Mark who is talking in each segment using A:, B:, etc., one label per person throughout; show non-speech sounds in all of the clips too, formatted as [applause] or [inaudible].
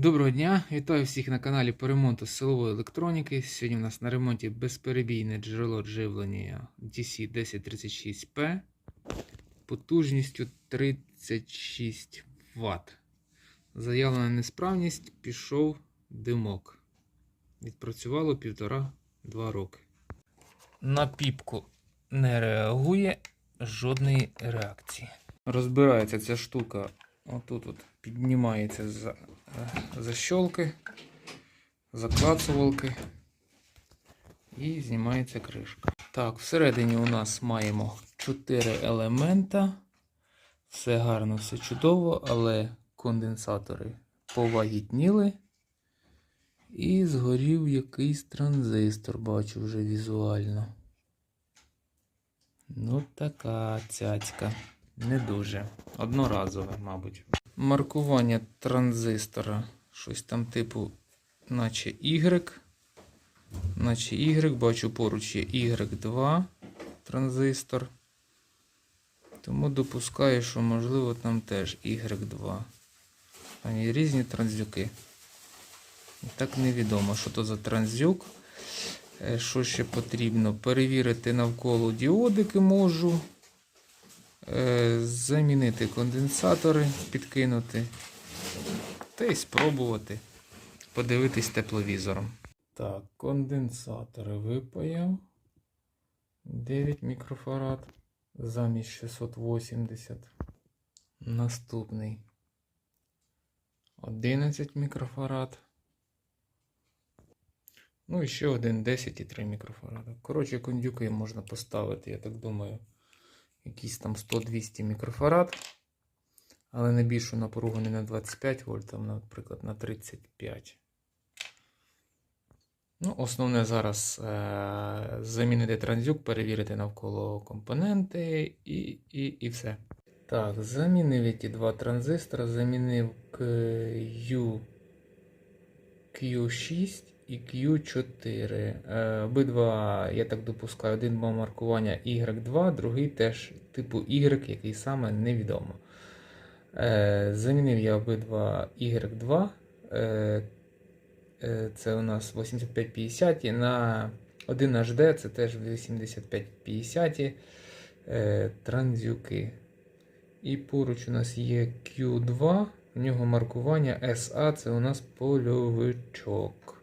A: Доброго дня! Вітаю всіх на каналі по ремонту силової електроніки. Сьогодні у нас на ремонті безперебійне джерело живлення DC 1036P потужністю 36 Вт. Заявлена несправність пішов димок. Відпрацювало 1,5-2 роки. На піпку не реагує жодної реакції. Розбирається ця штука. Отут от піднімається за, защолки, заклацувалки і знімається кришка. Так, всередині у нас маємо 4 елемента. Все гарно, все чудово, але конденсатори повагітніли. І згорів якийсь транзистор, бачу вже візуально. Ну, така цяцька. Не дуже. Одноразове, мабуть. Маркування транзистора. Щось там типу, наче Y. Наче Y. Бачу поруч є Y2 транзистор. Тому допускаю, що можливо там теж Y2. Там є різні транзюки. І так невідомо, що то за транзюк. Е, Що ще потрібно? Перевірити навколо діодики можу. Е, Замінити конденсатори, підкинути. Та й спробувати подивитись тепловізором. Так, конденсатори випаяв. 9 мікрофарад замість 680. Наступний 11 мікрофарад. Ну і ще один 10,3 мікрофарада. Коротше, кондюки можна поставити, я так думаю, якісь там 100-200 мікрофарад. Але не більшу напругу не на 25 вольт, а, наприклад, на 35. Ну, основне зараз е- замінити транзюк, перевірити навколо компоненти і, і, і все. Так, замінив ті два транзистори, замінив Q, Q6 і Q4. Е, Обидва, я так допускаю, один мав маркування Y2, другий теж типу Y, який саме невідомо. Е, Замінив я обидва Y2. Е, Це у нас 8550 на 1 HD, це теж 8550 е, транзюки. І поруч у нас є Q2, в нього маркування SA, це у нас польовичок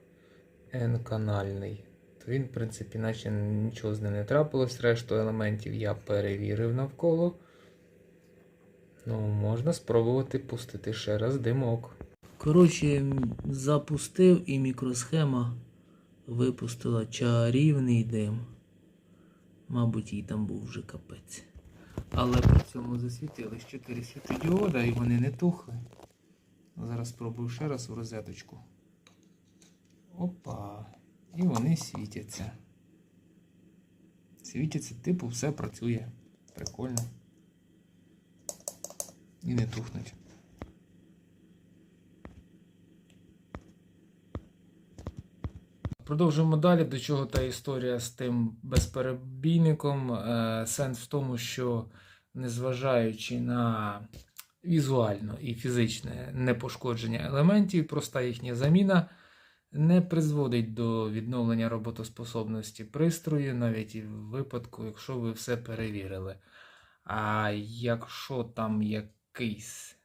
A: N-канальний. То він, в принципі, наче нічого з ним не трапилось. Решту елементів я перевірив навколо. Ну, можна спробувати пустити ще раз димок.
B: Коротше, запустив і мікросхема випустила чарівний дим. Мабуть, їй там був вже капець.
A: Але при цьому засвітились 4 світодіода і вони не тухли. Зараз спробую ще раз в розеточку. Опа. І вони світяться. Світяться, типу, все працює. Прикольно. І не тухнуть. Продовжуємо далі, до чого та історія з тим безперебійником. Е, Сенс в тому, що незважаючи на візуально і фізичне непошкодження елементів, проста їхня заміна не призводить до відновлення роботоспособності пристрою, навіть і в випадку, якщо ви все перевірили. А якщо там якийсь.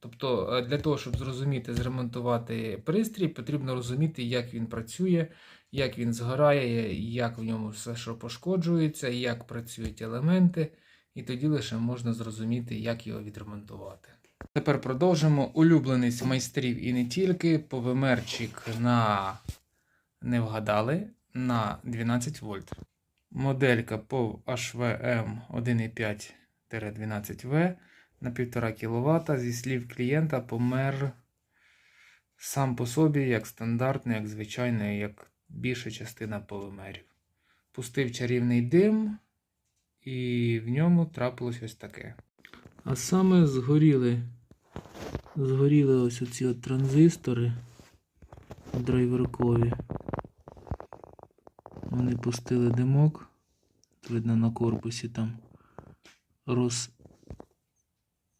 A: Тобто, е, для того, щоб зрозуміти, зремонтувати пристрій, потрібно розуміти, як він працює, як він згорає, як в ньому все, що пошкоджується, як працюють елементи, і тоді лише можна зрозуміти, як його відремонтувати. Тепер продовжимо. Улюбленість майстрів і не тільки. Повимерчик на не вгадали на 12 вольт. Моделька POV HVM 1,5-12V на 1,5 кВт. Зі слів клієнта помер сам по собі, як стандартний, як звичайний, як більша частина полимерів. Пустив чарівний дим, і в ньому трапилось ось таке.
B: А саме згоріли. Згоріли ось оці от транзистори драйверкові. Вони пустили димок. Видно на корпусі там роз,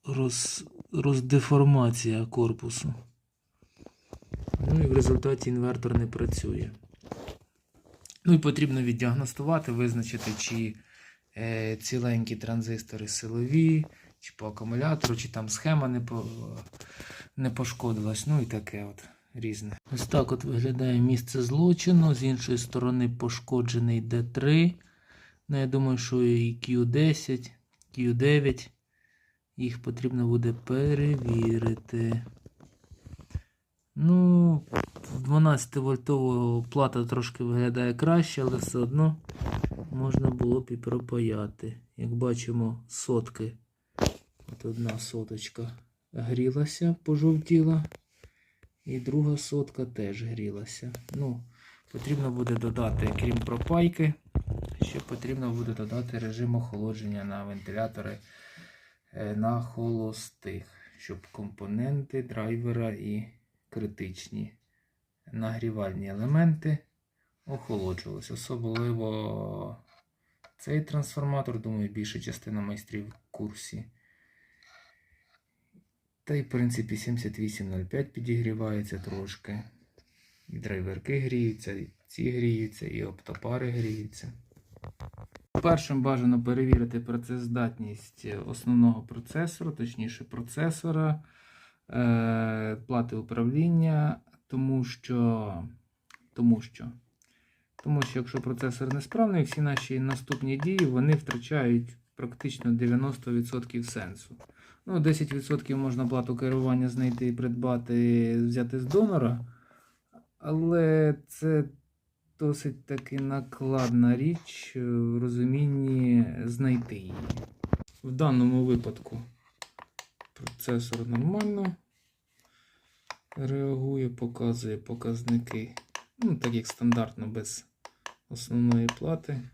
B: роз, роздеформація корпусу. Ну і в результаті інвертор не працює. Ну і потрібно віддіагностувати, визначити, чи е, ціленькі транзистори силові, чи по акумулятору, чи там схема не, по, не пошкодилась. Ну і таке от різне. Ось так от виглядає місце злочину. З іншої сторони пошкоджений D3. Ну, я думаю, що і Q10, Q9. Їх потрібно буде перевірити. Ну, 12 вольтового плата трошки виглядає краще, але все одно можна було б і пропаяти. Як бачимо, сотки. От одна соточка грілася, пожовтіла. І друга сотка теж грілася. Ну, потрібно буде додати, крім пропайки, ще потрібно буде додати режим охолодження на вентилятори е, на холостих, щоб компоненти драйвера і критичні нагрівальні елементи охолоджувалися. Особливо цей трансформатор, думаю, більша частина майстрів в курсі. Та й, в принципі, 7805 підігрівається трошки. Драйверки гріються, ці гріються, і оптопари гріються. Першим бажано перевірити працездатність основного процесора, точніше процесора, е, плати управління, тому що, тому що, тому що якщо процесор несправний, всі наші наступні дії вони втрачають практично 90% сенсу. Ну, 10% можна плату керування знайти і придбати, взяти з донора, але це досить таки накладна річ в розумінні знайти її. В даному випадку процесор нормально реагує, показує показники, ну, так як стандартно без основної плати.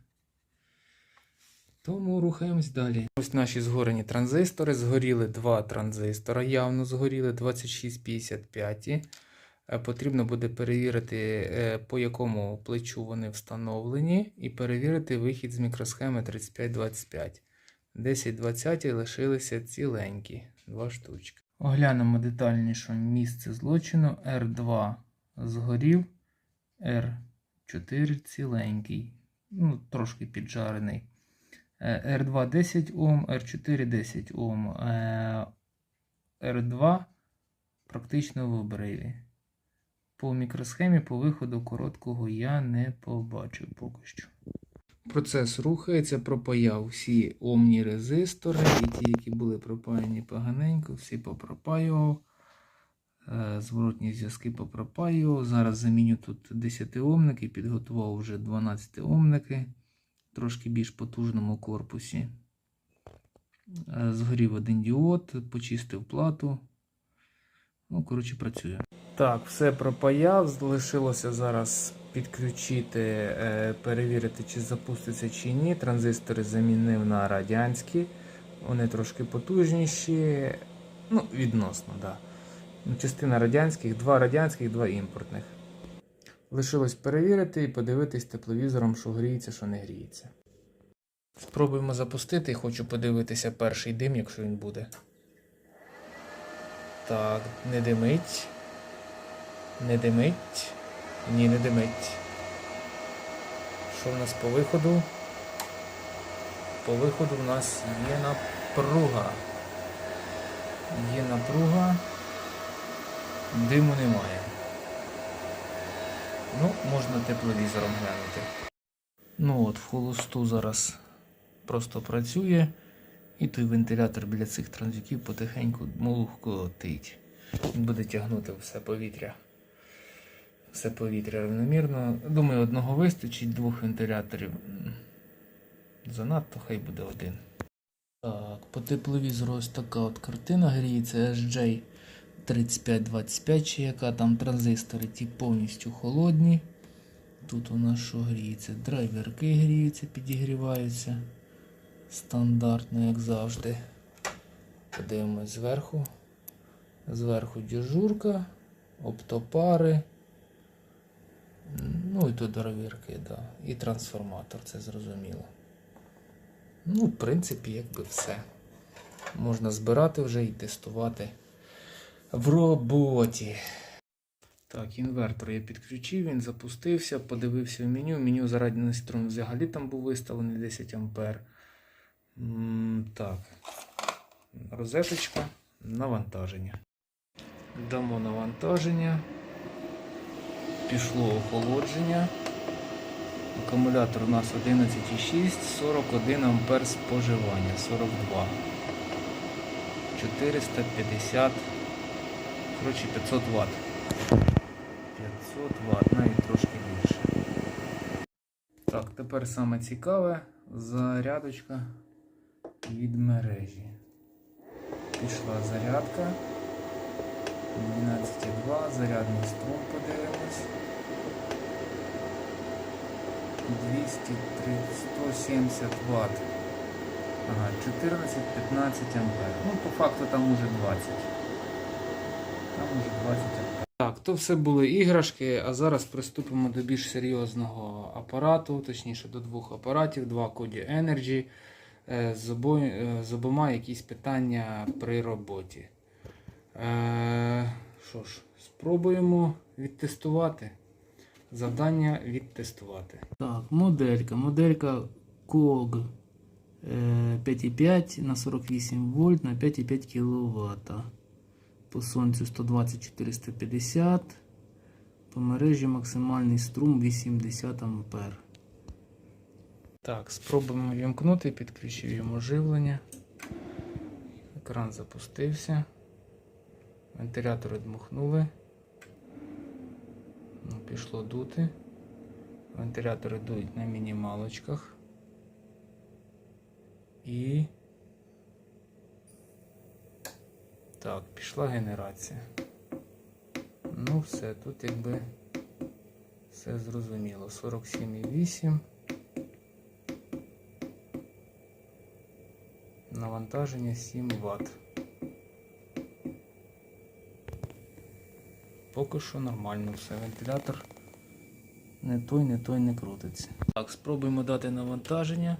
B: Тому рухаємось далі. Ось наші згорені транзистори. Згоріли два транзистора, явно згоріли 2655. Е, Потрібно буде перевірити, е, по якому плечу вони встановлені, і перевірити вихід з мікросхеми 3525. 1020 лишилися ціленькі, два штучки. Оглянемо детальніше місце злочину. R2 згорів, R4 ціленький, ну, трошки піджарений. Е, R2 10 Ом, R4 10 Ом. Е, R2 практично в обриві. По мікросхемі по виходу короткого я не побачив поки що. Процес рухається, пропаяв всі омні резистори, і ті, які були пропаяні поганенько, всі попропаював. Е, Зворотні зв'язки попропаював. Зараз заміню тут 10 омники, підготував вже 12 омники трошки більш потужному корпусі. Е, Згорів один діод, почистив плату. Ну, коротше, працює. Так, все пропаяв. Залишилося зараз підключити, е, перевірити, чи запуститься чи ні. Транзистори замінив на радянські. Вони трошки потужніші. Ну, відносно, так. Да. Ну, Частина радянських, два радянських, два імпортних. Лишилось перевірити і подивитись тепловізором, що гріється, що не гріється. Спробуємо запустити, хочу подивитися перший дим, якщо він буде. Так, не димить. Не димить. Ні, не димить. Що в нас по виходу? По виходу в нас є напруга. Є напруга. Диму немає. Ну, можна тепловізором глянути. Ну от, в холосту зараз просто працює. І той вентилятор біля цих транзюків потихеньку молохкотить. Він буде тягнути все повітря. Все повітря рівномірно. Думаю, одного вистачить, двох вентиляторів. Занадто хай буде один. Так, по тепловізору ось така от картина гріється SJ 3525, чи яка там транзистори, ті повністю холодні. Тут у нас що гріється? Драйверки гріються, підігріваються. Стандартно, як завжди. Подивимось зверху. Зверху дежурка, оптопари. Ну і тут драйверки, да. І трансформатор, це зрозуміло. Ну, в принципі, якби все. Можна збирати вже і тестувати в роботі.
A: Так, інвертор я підключив, він запустився, подивився в меню. Меню зарядний струм взагалі там був виставлений 10 А. Так. Розеточка, навантаження. Дамо навантаження. Пішло охолодження. Акумулятор у нас 11,6, 41 ампер споживання, 42. 450, коротше 500 Вт. 500 Вт, навіть трошки більше. Так, тепер саме цікаве зарядочка від мережі. Пішла зарядка. 12,2, зарядний струм подивимось. 230, 170 Вт. Ага, 14-15 ампер. Ну, по факту там уже 20. Там уже 20. Так, то все були іграшки, а зараз приступимо до більш серйозного апарату, точніше до двох апаратів, два коді Energy. Е, З, обо... е, з обома якісь питання при роботі. Е, Що ж, спробуємо відтестувати. Завдання відтестувати. Так, моделька. Моделька KOG е, 5,5 на 48 вольт на 5,5 кВт. По сонцю 120-450. По мережі максимальний струм 80 А. Так, спробуємо вімкнути, підключив йому живлення. Екран запустився. Вентилятори дмухнули. Ну, пішло дути. Вентилятори дують на мінімалочках. І. Так, пішла генерація. Ну, все, тут якби все зрозуміло. 47,8. Навантаження 7 Вт. Поки що нормально все. Вентилятор не той, не той не крутиться. Так, спробуємо дати навантаження.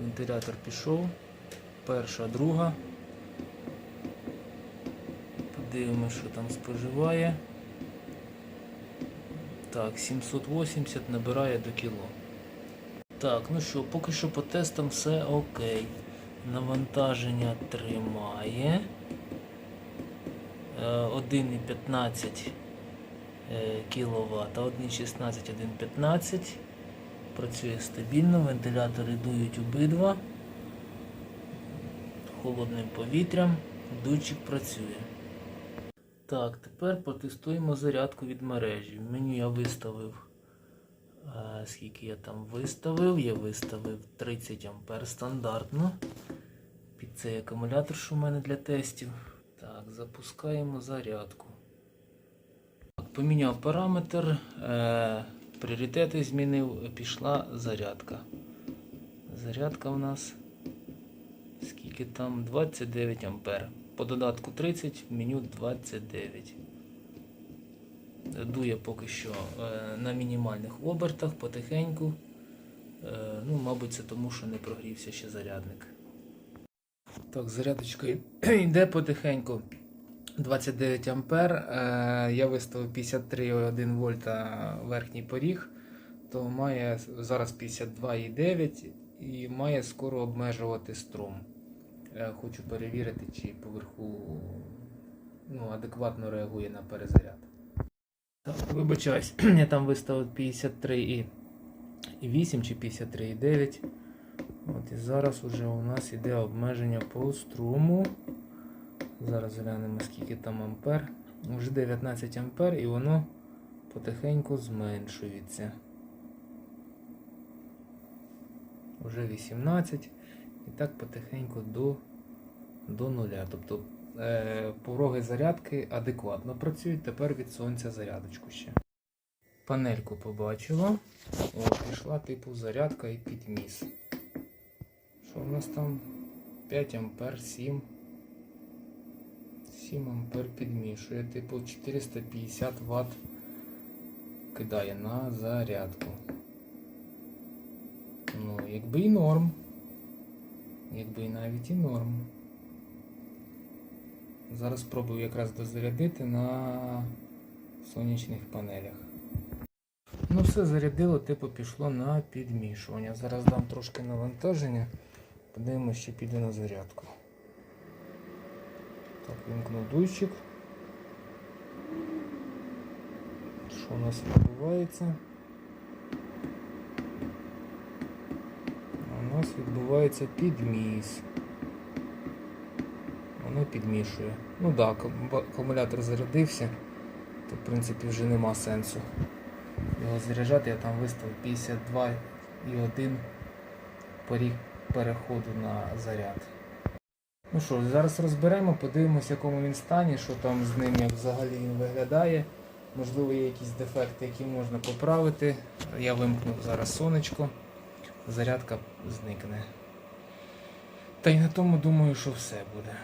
A: Вентилятор пішов. Перша, друга. Подивимося, що там споживає. Так, 780 набирає до кіло. Так, ну що, поки що по тестам все окей. Навантаження тримає. Е, 1,15 кВт, 1,16, 1,15. Працює стабільно, вентилятори дують обидва. Холодним повітрям, датчик працює. Так, тепер потестуємо зарядку від мережі. В меню я виставив. е, Скільки я там виставив? Я виставив 30 А стандартно. Під цей акумулятор, що в мене для тестів. Так, запускаємо зарядку. Так, поміняв параметр. Е, пріоритети змінив, пішла зарядка. Зарядка у нас скільки там? 29 ампер. По додатку 30, меню 29. Дує поки що е, на мінімальних обертах, потихеньку. Е, ну, мабуть, це тому, що не прогрівся ще зарядник. Так, зарядочка [clears throat] йде потихеньку. 29 ампер. Е, я виставив 53,1 вольта верхній поріг, то має зараз 52,9 і має скоро обмежувати струм. Е, хочу перевірити, чи поверху ну, адекватно реагує на перезаряд. Так, вибачаюсь, [clears throat] я там виставив 53,8 чи 53,9. От і зараз уже у нас іде обмеження по струму. Зараз глянемо, скільки там ампер. Вже 19 ампер і воно потихеньку зменшується. Вже 18. І так потихеньку до, до нуля. Тобто е, пороги зарядки адекватно працюють. Тепер від сонця зарядочку ще. Панельку побачила. О, пішла типу зарядка і підміс. Що в нас там? 5 ампер, 7. 7 ампер підмішує. Типу 450 Вт кидає на зарядку. Ну, якби і норм. Якби і навіть і норм. Зараз спробую якраз дозарядити на сонячних панелях. Ну все, зарядило, типу пішло на підмішування. Зараз дам трошки навантаження. Подивимося, що піде на зарядку. Так, вімкнув дуйчик. Що у нас відбувається? У нас відбувається підміс. Воно підмішує. Ну так, да, акумулятор зарядився, то в принципі вже нема сенсу його заряджати. Я там виставив 52,1 поріг переходу на заряд. Ну що, зараз розберемо, подивимося, в якому він стані, що там з ним, як взагалі він виглядає. Можливо, є якісь дефекти, які можна поправити. Я вимкну зараз сонечко, зарядка зникне. Та й на тому думаю, що все буде.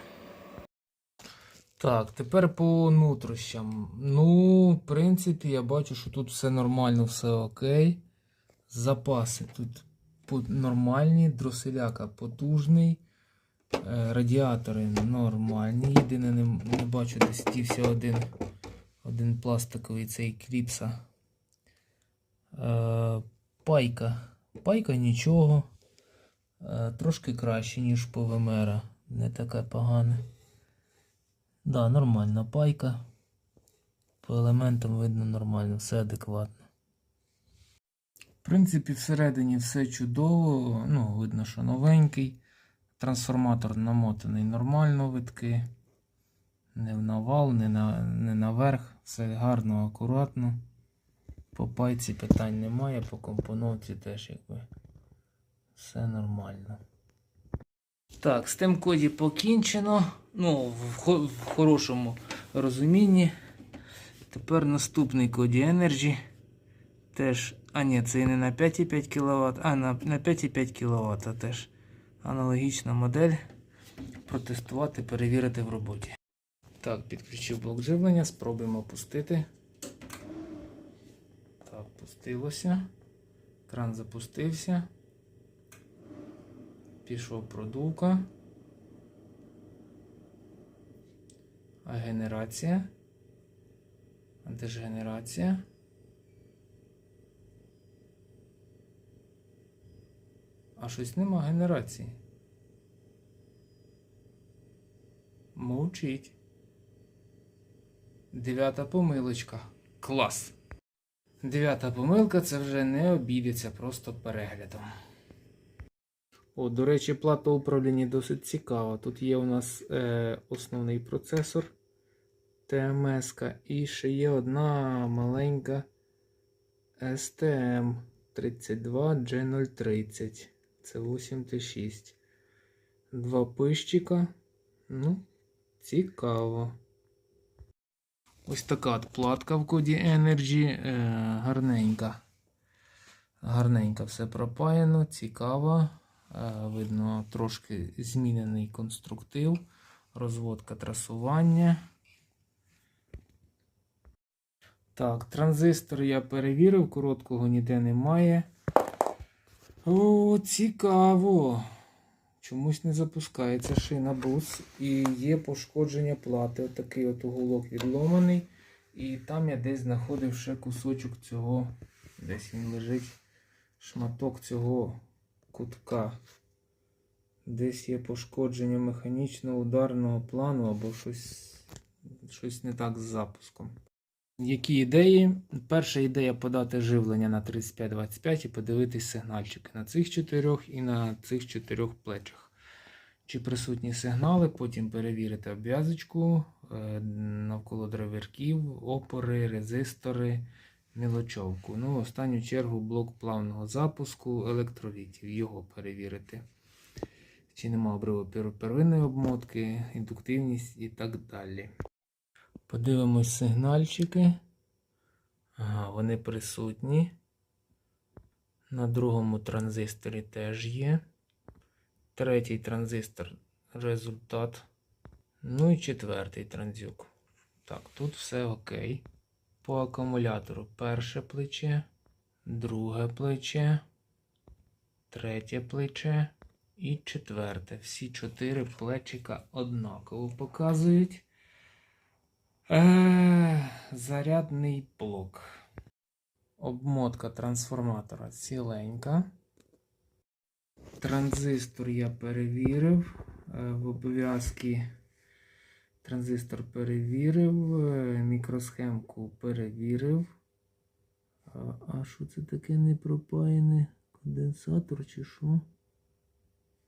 A: Так, тепер по нутрощам. Ну, в принципі, я бачу, що тут все нормально, все окей. Запаси тут нормальні, дроселяка потужний. Е, Радіатори нормальні. Єдине, не, не бачу, десь дівся один, один пластиковий цей кліпса. Е, пайка. Пайка нічого. Е, трошки краще, ніж по ВМР. Не таке погане. Да, нормальна пайка. По елементам видно нормально, все адекватно. В принципі, всередині все чудово. Ну, видно, що новенький. Трансформатор намотаний нормально витки. Не в навал, не, на, не наверх. Все гарно, акуратно. По пайці питань немає, по компоновці теж якби все нормально. Так, з тим коді покінчено. Ну, в, хо- в хорошому розумінні. Тепер наступний коді Energy. Теж. А ні, це і не на 5,5 кВт, а на, на 5,5 кВт теж. Аналогічна модель. Протестувати, перевірити в роботі. Так, підключив блок живлення, спробуємо опустити. Так, пустилося. Кран запустився. Пішов продувка. А генерація. А де ж генерація? А щось нема генерації. Мовчить. Дев'ята помилочка. Клас. Дев'ята помилка це вже не обійдеться просто переглядом. О, до речі, плата управління досить цікава. Тут є у нас е, основний процесор ТМС, і ще є одна маленька STM 32G030. Це 8T6. Два пищика. Ну, цікаво. Ось така от платка в коді Energy. Е, гарненька. Гарненько все пропаяно, цікаво. Е, видно трошки змінений конструктив, розводка трасування. Так, транзистор я перевірив, короткого ніде немає. О, цікаво. Чомусь не запускається шина бус і є пошкодження плати. Отакий от уголок відломаний. І там я десь знаходив ще кусочок цього. Десь він лежить. Шматок цього кутка. Десь є пошкодження механічного ударного плану або щось, щось не так з запуском. Які ідеї? Перша ідея подати живлення на 3525 і подивитись сигнальчики на цих чотирьох і на цих чотирьох плечах. Чи присутні сигнали, потім перевірити обв'язочку е, навколо драйверків, опори, резистори, мілочовку. Ну, в останню чергу блок плавного запуску електролітів, його перевірити. Чи нема обриву первинної обмотки, індуктивність і так далі. Подивимось сигнальчики. Ага, вони присутні. На другому транзисторі теж є. Третій транзистор результат. Ну і четвертий транзюк. Так, тут все окей. По акумулятору перше плече, друге плече, третє плече і четверте. Всі чотири плечика однаково показують. Зарядний блок. Обмотка трансформатора ціленька. Транзистор я перевірив. Е, В обов'язки транзистор перевірив. е, Мікросхемку перевірив. А що це таке непропаяне? Конденсатор чи що?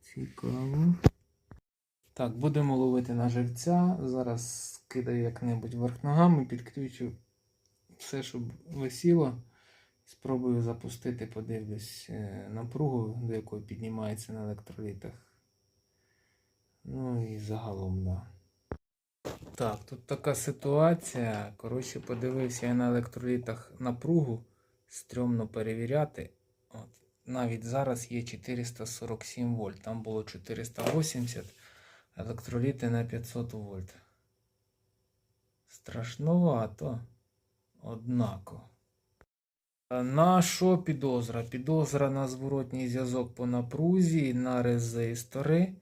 A: Цікаво. Так, будемо ловити на живця. Зараз скидаю як-небудь вверх ногами, підключу все, щоб висіло. Спробую запустити, подивлюсь е, напругу, до якої піднімається на електролітах. Ну і загалом, да. Так, тут така ситуація. Коротше, подивився я на електролітах напругу. Стрьомно перевіряти. От. Навіть зараз є 447 вольт. Там було 480 електроліти на 500 вольт. Страшновато. Однако. Е, На що підозра? Підозра на зворотній зв'язок по напрузі, на резистори.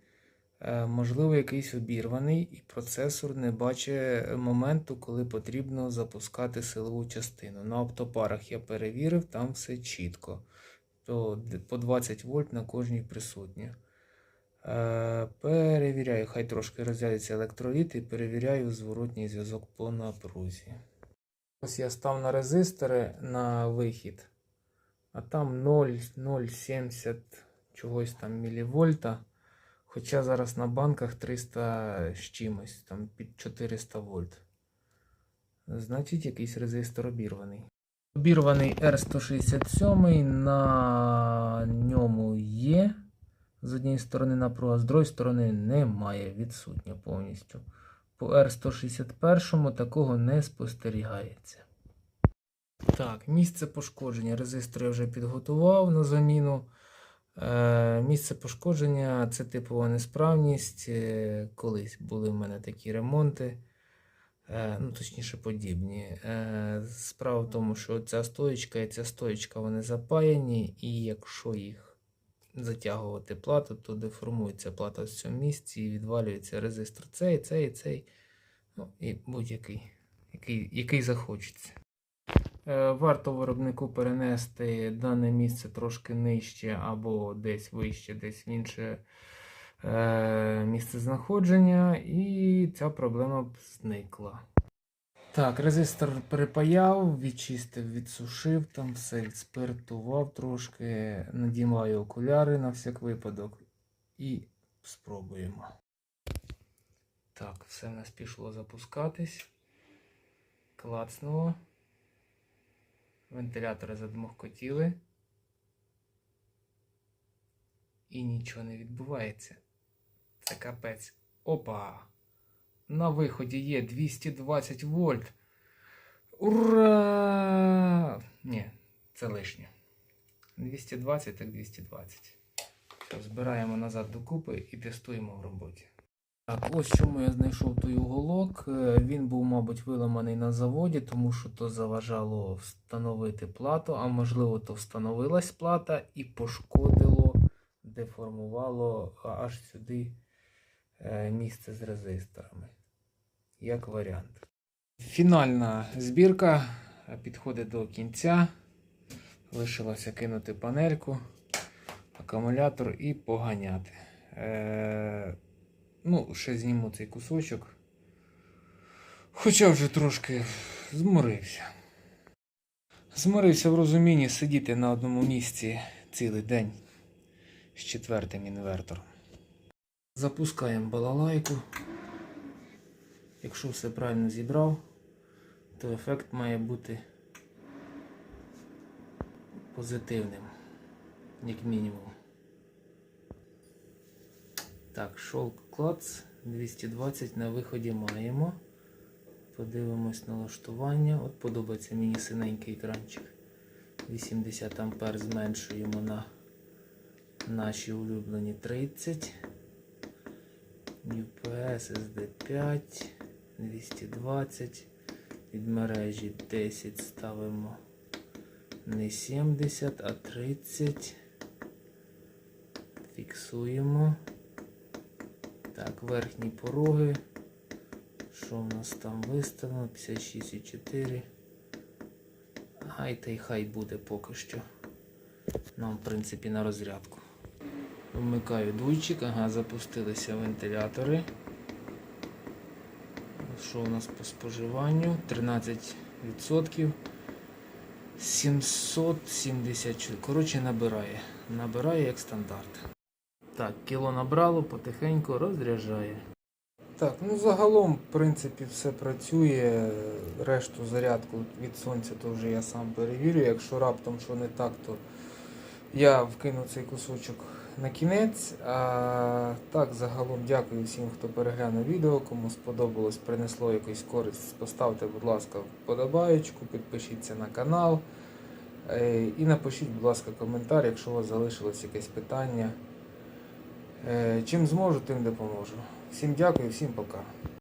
A: Е, Можливо, якийсь обірваний, і процесор не бачить моменту, коли потрібно запускати силову частину. На оптопарах я перевірив, там все чітко. То по 20 вольт на кожній присутнє. Е, Перевіряю, хай трошки розрядиться електроліт і перевіряю зворотній зв'язок по напрузі. Ось я став на резистори на вихід, а там 0,070 чогось там мілівольта. Хоча зараз на банках 300 з чимось, там під 400 вольт. Значить, якийсь резистор обірваний. Обірваний R167 на ньому є. З однієї сторони напруга, з другої сторони немає, відсутня повністю. По R161 такого не спостерігається. Так, місце пошкодження. Резистор я вже підготував на заміну. Е, місце пошкодження це типова несправність. Е, колись були в мене такі ремонти. Е, ну, точніше, подібні. Е, справа в тому, що ця стоєчка і ця стоєчка вони запаяні, і якщо їх затягувати плату, то деформується плата в цьому місці і відвалюється резистор цей, цей, цей. Ну, і будь-який, який, який захочеться. Е, Варто виробнику перенести дане місце трошки нижче або десь вище, десь в інше е, місце знаходження, і ця проблема б зникла. Так, резистор перепаяв, відчистив, відсушив, там все відспиртував трошки, надіваю окуляри на всяк випадок і спробуємо. Так, все в нас пішло запускатись. Клацнуло. Вентилятори задмухкотіли. І нічого не відбувається. Це капець. Опа! На виході є 220 вольт. Ура! Ні, це лишнє. 220 так 220. Все, збираємо назад докупи і тестуємо в роботі. Так, ось чому я знайшов той уголок. Е, Він був, мабуть, виламаний на заводі, тому що то заважало встановити плату, а можливо, то встановилась плата і пошкодило, деформувало аж сюди місце з резисторами. Як варіант. Фінальна збірка е, підходить до кінця. Лишилося кинути панельку, акумулятор і поганяти. Е, Ну, ще зніму цей кусочок. Хоча вже трошки зморився. Зморився в розумінні сидіти на одному місці цілий день з четвертим інвертором. Запускаємо балалайку. Якщо все правильно зібрав, то ефект має бути позитивним, як мінімум. Так, шов клац 220 на виході маємо. Подивимось налаштування. От подобається мені синенький екранчик. 80 ампер зменшуємо на наші улюблені 30. UPS SD5 220. Від мережі 10 ставимо не 70, а 30. Фіксуємо. Так, верхні пороги. Що у нас там виставлено? 56,4. Хай та й хай буде поки що. Нам, в принципі, на розрядку. Вмикаю дуйчик, ага, запустилися вентилятори. Що у нас по споживанню? 13%. 774. Коротше, набирає. Набирає як стандарт. Так, кіло набрало, потихеньку розряджає. Так, ну загалом, в принципі, все працює. Решту зарядку від сонця то вже я сам перевірю. Якщо раптом що не так, то я вкину цей кусочок на кінець. А так, загалом дякую всім, хто переглянув відео. Кому сподобалось, принесло якусь користь, поставте, будь ласка, вподобаєчку, підпишіться на канал. Е, І напишіть, будь ласка, коментар, якщо у вас залишилось якесь питання. Е, Чим зможу, тим допоможу. Всім дякую, всім пока.